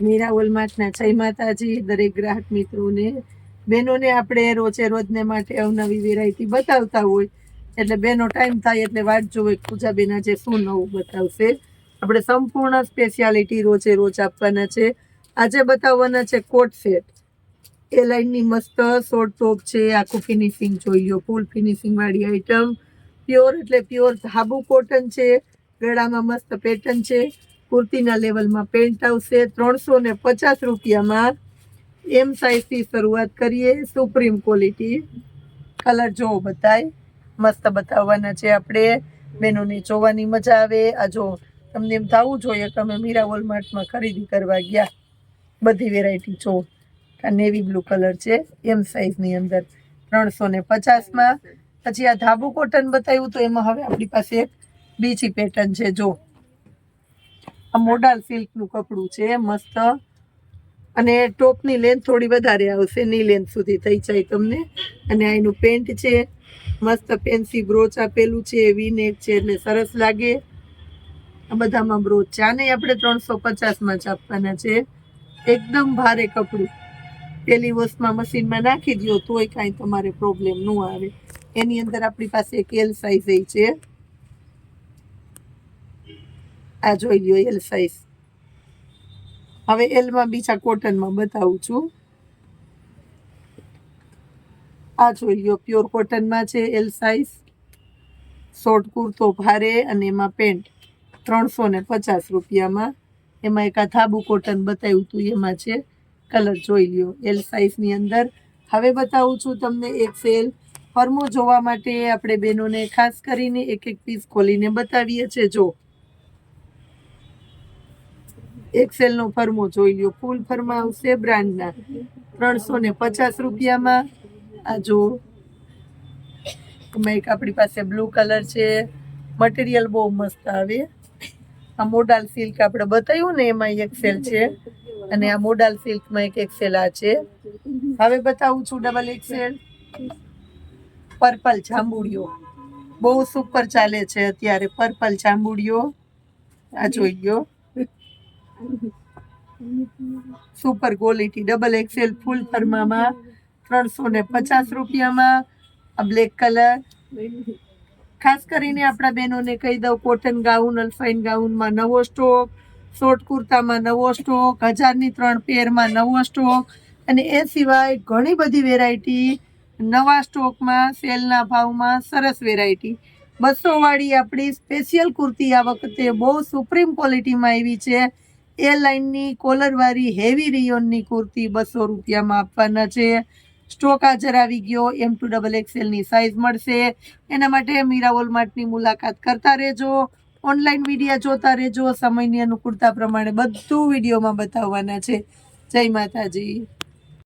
મીરા ઓલમાર્ટના જય માતાજી, દરેક ગ્રાહક મિત્રોને. બહેનોને આપણે રોજે રોજને માટે અવનવી વેરાયટી બતાવતા હોય. એટલે બેનો ટાઈમ થાય એટલે વાટ જોવે પૂજાબેન આજે શું નવું બતાવશે. આપણે સંપૂર્ણ સ્પેશિયાલિટી રોજે રોજ આપવાના છે. આજે બતાવવાના છે કોટ સેટ. એ લાઇનની મસ્ત શોર્ટ ટોપ છે, આખું ફિનિશિંગ જોઈ લો ફૂલ ફિનિશિંગવાળી આઇટમ પ્યોર એટલે પ્યોર ધાબુ કોટન છે, ગળામાં મસ્ત પેટર્ન છે. કુર્તીના લેવલમાં પેન્ટ આવશે, ત્રણસો ને પચાસ રૂપિયામાં એમ સાઇઝથી શરૂઆત કરીએ. સુપ્રીમ ક્વોલિટી કલર જોવો બતાય મસ્ત બતાવવાના છે આપણે. બહેનોને જોવાની મજા આવે. આ જો તમને એમ થવું જોઈએ અમે મીરા વોલમાર્ટમાં ખરીદી કરવા ગયા. બધી વેરાયટી જો. આ નેવી બ્લુ કલર છે. એમ સાઇઝની અંદર ત્રણસો ને પચાસમાં. પછી આ ધાબુ કોટન બતાવ્યું તો એમાં હવે આપણી પાસે એક બીજી પેટર્ન છે. જો આ મોડાલ સિલ્કનું કપડું છે, મસ્ત. અને ટોપની લેન્થ થોડી વધારે આવશે, ની લેન્થ સુધી થઈ જાય તમને. અને એનું પેન્ટ છે, મસ્ત પેન્સી બ્રોચ આપેલું છે વી નેક છે, એટલે સરસ લાગે. આ બધામાં બ્રોચ છે. આને આપણે ત્રણસો પચાસમાં જ આપવાના છે. એકદમ ભારે કપડું. પેલી વસ્તુમાં મશીનમાં નાખી દો તોય કાંઈ તમારે પ્રોબ્લેમ ન આવે. એની અંદર આપણી પાસે એક એલ સાઇઝ છે. આ જોઈ લ્યો એલ સાઇઝ હવે એલમાં બીજા કોટનમાં બતાવું છું. આ જોઈ લ્યો પ્યોર કોટનમાં છે એલ સાઇઝ શોર્ટ કુર્તો ભારે અને એમાં પેન્ટ ત્રણસો ને પચાસ રૂપિયામાં. એમાં એક આ થાબુ કોટન બતાવ્યું હતું એમાં છે. કલર જોઈ લ્યો એલ સાઇઝની અંદર. હવે બતાવું છું તમને એક સેલ ફર્મો જોવા માટે આપણે બહેનોને ખાસ કરીને એક એક પીસ ખોલીને બતાવીએ છીએ. જો એક્સેલ નો ફર્મો જોઈ લ્યો. ફૂલ ફર્મા આવશે બ્રાન્ડના. ત્રણસો ને પચાસ રૂપિયામાં. આ જો. એક આપણી પાસે બ્લુ કલર છે. મટીરિયલ બહુ મસ્ત આવે. આ મોડાલ સિલ્ક આપણે બતાવ્યું ને એમાં એક્સેલ છે. અને આ મોડાલ સિલ્કમાં એક એક્સેલ આ છે. હવે બતાવું છું ડબલ એક્સેલ પર્પલ જાંબુડિયો. બહુ સુપર ચાલે છે અત્યારે પર્પલ જાંબુડિયો. આ જોઈ લ્યો. Super quality double XL full ફર્મામાં ત્રણસો ને પચાસ રૂપિયામાં, આ બ્લેક કલર ખાસ કરીને આપણા બહેનોને કહી દઉં કોટન ગાઉન અલ્ફાઇન ગાઉનમાં નવો સ્ટોક શોર્ટ કુર્તામાં નવો સ્ટોક હજારની ત્રણ પેરમાં નવો સ્ટોક અને એ સિવાય ઘણી બધી વેરાયટી નવા સ્ટોકમાં સેલના ભાવમાં સરસ વેરાયટી બસો વાળી આપણી સ્પેશિયલ કુર્તી આ વખતે બહુ સુપ્રીમ ક્વોલિટીમાં આવી છે. એ લાઇનની કોલરવાળી હેવી રિયોનની કુર્તી બસો રૂપિયામાં આપવાના છે. સ્ટોક હાજર આવી ગયો. એમ ટુ ડબલ એક્સેલની સાઇઝ મળશે. એના માટે મીરા વોલમાર્ટની મુલાકાત કરતા રહેજો. ઓનલાઈન વિડીયા જોતા રહેજો. સમયની અનુકૂળતા પ્રમાણે બધું વિડીયોમાં બતાવવાના છે. જય માતાજી.